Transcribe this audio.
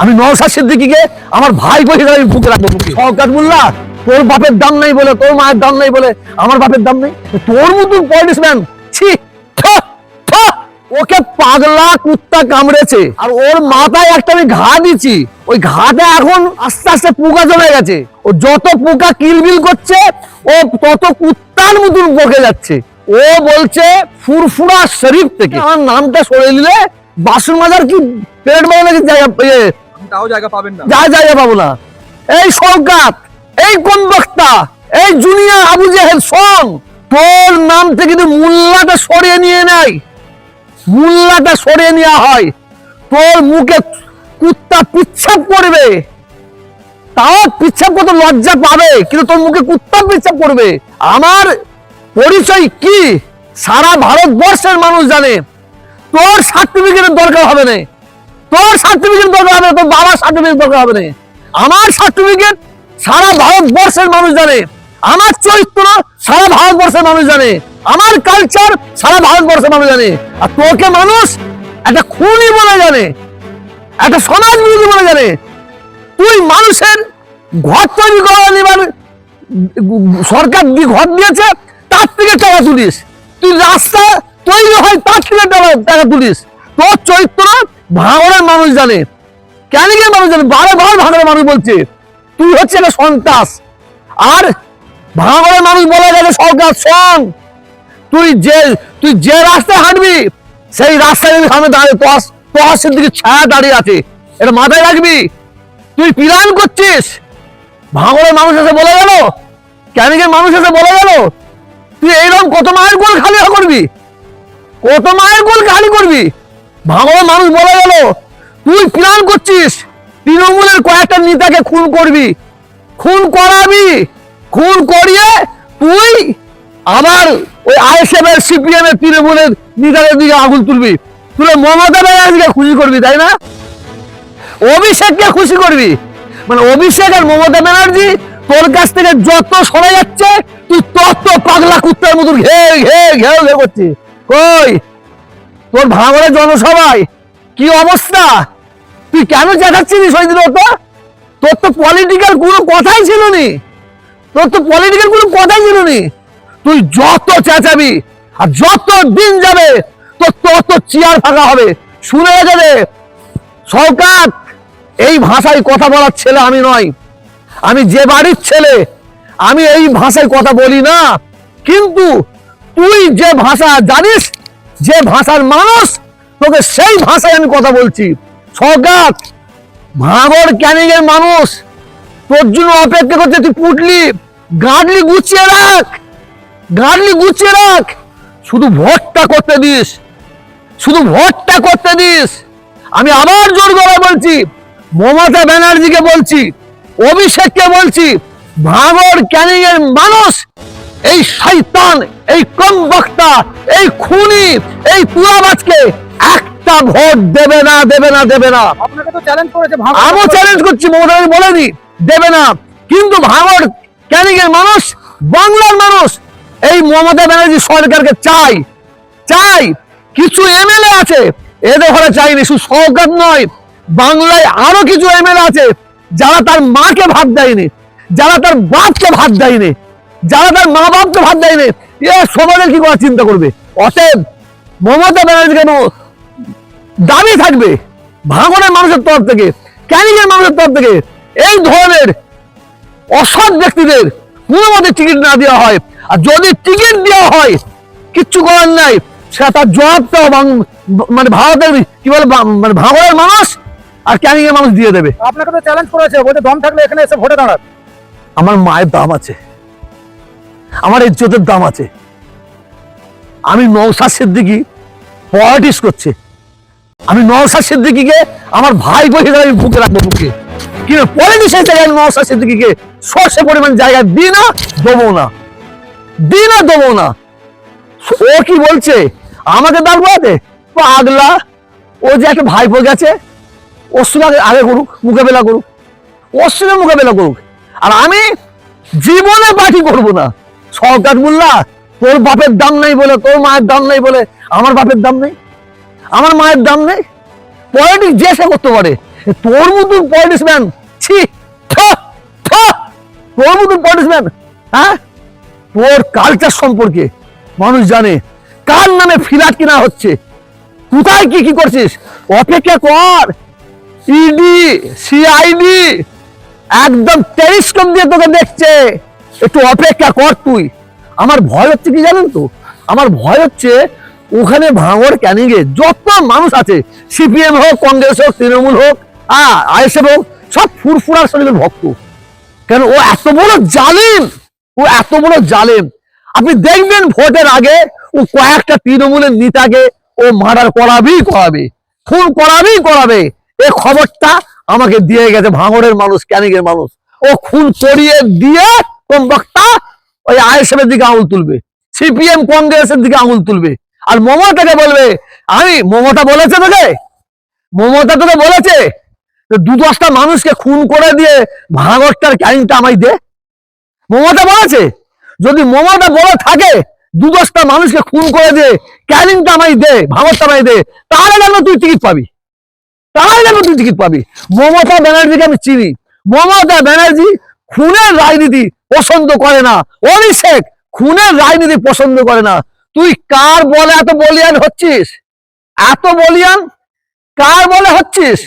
আমি নওশাদ সিদ্দিকিকে আমার ভাই বলে আমি বুকে রাখব সরকার তোর বাপের দাম নাই বলে তোর মায়ের দাম নাই বলে আমার বাপের দাম নেই? তোর মতন পলিটিক্সম্যান ছি। ওকে পাগলা কুত্তা কামড়েছে। আর ওর মাথায় একটা আমি ঘা দিচ্ছি ওই ঘাটা এখন আস্তে আস্তে পোকা জমে গেছে। ও যত পোকা কিলবিল করছে ও তত কুত্তার মতন বকে যাচ্ছে। ও বলছে ফুরফুরা শরীফ থেকে। আমার নামটা সরে দিলে বাসন মাজার কি পেট নাকি জায়গা ইয়ে, তাও জায়গা পাবেন না। যা জায়গা পাবো না। এই সরকার এই কোন বক্তা এই জুনিয়র আবু জেহেল, শোন, তোর নাম থেকে যদি মোল্লাটা সরিয়ে নিয়ে নেয়, মোল্লাটা সরিয়ে নেওয়া হয়, তোর মুখে কুত্তা পিচ্ছাপ করবে। তাও পিচ্ছাপ লজ্জা পাবে, কিন্তু তোর মুখে কুত্তা পিচ্ছাপ করবে। আমার পরিচয় কি? সারা ভারতবর্ষের মানুষ জানে। তোর সার্টিফিকেটের দরকার হবে না। তোর সার্টিফিকেট দরকার হবে, তোর বাবার সার্টিফিকেট দরকার হবে না আমার সার্টিফিকেট সারা ভারতবর্ষের মানুষ জানে। আমার চরিত্র সারা ভারতবর্ষের মানুষ জানে। আমার কালচার সারা ভারতবর্ষের মানুষ জানে। আর তোকে মানুষ একটা খুনি বলে জানে। একটা সমাজ বিরোধী বলে জানে। তুই মানুষের ঘর তৈরি করা নিবার সরকার ঘর দিয়েছে, তার থেকে টাকা তুলিস। তুই রাস্তা তৈরি হয়, তার থেকে টাকা তুলিস। তোর চরিত্র ভাঙড়ের মানুষ জানে। গিয়ে মানুষ জানে? বারে বার ভাঙড়ের মানুষ বলছে, তুই হচ্ছে একটা সন্ত্রাস। আর ভাঙড়ের মানুষ বলে গেছে, সরকার, শোন, তুই যে তুই যে রাস্তায় হাঁটবি, সেই রাস্তায় যদি সামনে দাঁড়িয়ে তোর তোর দিকে ছায়া দাঁড়িয়ে আছে, এটা মাথায় রাখবি। তুই পিরান করছিস। ভাঙড়ের মানুষ এসে বলে গেল ক্যানিকের মানুষ এসে বলে গেল, তুই এইরকম কত মায়ের গোল খালি করবি? কত মায়ের গোল খালি করবি? ভাঙড়ের মানুষ বলে গেল, তুই প্ল্যান করছিস? তৃণমূলের কয়েকটা নেতাকে খুন করবি। খুন করাবি। খুন করিয়ে তুই আবার ওই আইএসএফ এর সিপিএম এর তৃণমূলের নেতাদের দিকে আগুন তুলবি। তুলে মমতা ব্যানার্জিকে খুশি করবি, তাই না? অভিষেককে খুশি করবি। মানে অভিষেক আর মমতা ব্যানার্জি তোর কাছ থেকে যত সরে যাচ্ছে, তুই তত পাগলা কুত্তার মতন ঘে ঘে ঘে ঘে করছিস। কই? তোর ভাঙড়ের জনসভায়? কি অবস্থা? তুই কেন চেঁচাচ্ছিস ওই দিন তো তোর তো পলিটিক্যাল কোনো কথাই ছিল নি তোর তো পলিটিক্যাল কোনো কথাই ছিল নি তুই যত চেঁচাবি আর যত দিন যাবে, তোর তত চেয়ার ফাঁকা হবে। শুনে যাবে সরকার, এই ভাষায় কথা বলার ছেলে আমি নয়। আমি যে বাড়ির ছেলে, আমি এই ভাষায় কথা বলি না। কিন্তু তুই যে ভাষা জানিস যে ভাষার মানুষ, তোকে সেই ভাষায় আমি কথা বলছি। সরকার ভাঙর ক্যানিং এর মানুষ, তোর জন্য অপেক্ষা করছে, তুই পুটলি গাঁটলি গুছিয়ে রাখ গাঁটলি গুছিয়ে রাখ। শুধু ভোটটা করতে দিস, শুধু ভোটটা করতে দিস। আমি আবার জোর করে বলছি, মমতা ব্যানার্জিকে বলছি, অভিষেককে বলছি ভাঙর ক্যানিং এর মানুষ এই শয়তান এই কম বক্তা এই খুনি এই তুলাবাজকে একটা ভোট দেবে না দেবে না দেবে না। আপনাকে তো চ্যালেঞ্জ করেছে আমিও চ্যালেঞ্জ করছি মমতা বলেনি দেবে না। কিন্তু ভাঙর ক্যানিং এর মানুষ বাংলার মানুষ এই মমতা ব্যানার্জি সরকারকে চাই চাই। কিছু এমএলএ আছে এদের ঘরে চাইনি শুধু সরকার নয় বাংলায় আরও কিছু এমএলএ আছে যারা তার মাকে ভাত দেয়নি যারা তার বাপকে ভাত দেয়নি। যারা তার মা বাপকে ভাত দেয়নি এ সমাজের কি করার চিন্তা করবে? অতএব মমতা ব্যানার্জি কেন দাবি থাকবে ভাঙনের মানুষের তরফ থেকে ক্যানিংয়ের মানুষের তরফ থেকে? এই ধরনের অসৎ ব্যক্তিদের কোনো মতে টিকিট না দেওয়া হয়। আর যদি টিকিট দেওয়া হয় কিচ্ছু করার নাই সেটা তার জবাবটাও মানে ভারতের কি বলে মানে ভাঙনের মানুষ আর ক্যানিং এর মানুষ দিয়ে দেবে। আপনাকে তো চ্যালেঞ্জ করেছে বলছে দম থাকলে এখানে এসে ভোটে দাঁড়ান। আমার মায়ের দাম আছে। আমার ইজ্জতের দাম আছে। আমি নৌসাদ সিদ্দিকি পলিটিক্স করছে। আমি নৌসাদ সিদ্দিকিকে আমার ভাই বলে আমি বুকে রাখব বুকে। কিন্তু পলিটিক্সের জায়গায় নৌসাদ সিদ্দিকিকে সর্ষে পরিমাণ জায়গা দিই না দেবো না। দিই না দেবো না। ও কি বলছে? আমাকে দাঁড় করাতে? পাগলা। ও যে একটা ভাইপো গেছে, ওর সঙ্গে আগে- আগে করুক, মোকাবেলা করুক। ওর সঙ্গে মোকাবেলা করুক। আর আমি জীবনে পার্টি করব না। সরকার মোল্লা তোর বাপের দাম নাই বলে তোর মায়ের দাম নাই বলে আমার বাপের দাম নেই? আমার মায়ের দাম নেই? পলিটিক্স যে সে করতে পারে তোর মতন পলিটিক্সম্যান ছি থু, থু, তোর মতন পলিটিক্সম্যান হ্যাঁ? তোর কালচার সম্পর্কে মানুষ জানে কার নামে ফিরাট কিনা হচ্ছে কোথায় কি কি করছিস? অপেক্ষা কর। ইডি সিআইডি একদম টেলিস্কোপ দিয়ে তোকে দেখছে। একটু অপেক্ষা কর তুই। আমার ভয় হচ্ছে কি জানেন তো? আমার ভয় হচ্ছে ওখানে ভাঙড়, ক্যানিংয়ে যত মানুষ আছে, সিপিএম হোক, কংগ্রেস হোক, তৃণমূল হোক আইএসএফ হোক, সব ফুরফুরার শরীরের ভক্ত। কেন ও এত বড় জালেম? ও এত বড় জালেম। আপনি দেখবেন ভোটের আগে ও কয়েকটা তৃণমূলের নেতাকে ও মার্ডার করাবেই করাবে। খুন করাবেই করাবে। এ খবরটা আমাকে দিয়ে গেছে ভাঙরের মানুষ, ক্যানিংয়ের মানুষ। ও খুন করিয়ে দিয়ে কোন বক্তা ওই আইএসএফ এর দিকে আঙুল তুলবে? সিপিএম কংগ্রেসের দিকে আঙুল তুলবে? আর মমতাকে বলবে? আমি, মমতা বলেছে তোকে? মমতা তোকে বলেছে? দু দশটা মানুষকে খুন করে দিয়ে ভাঙরটার ক্যারিংটা আমায় দে। মমতা বলেছে? যদি মমতা বলে থাকে, দু দশটা মানুষকে খুন করে দিয়ে ক্যারিংটা আমায় দে ভাঙরটা আমায় দে, তাহলে যেন তুই টিকিট পাবি? তাহলে যেন তুই টিকিট পাবি? মমতা ব্যানার্জিকে আমি চিনি। মমতা ব্যানার্জি খুনের রাজনীতি পছন্দ করে না। অভিষেক, খুনের রাজনীতি পছন্দ করে না। তুই কার বলে এত বলিয়ান হচ্ছিস? এত বলিয়ান? কার বলে হচ্ছিস?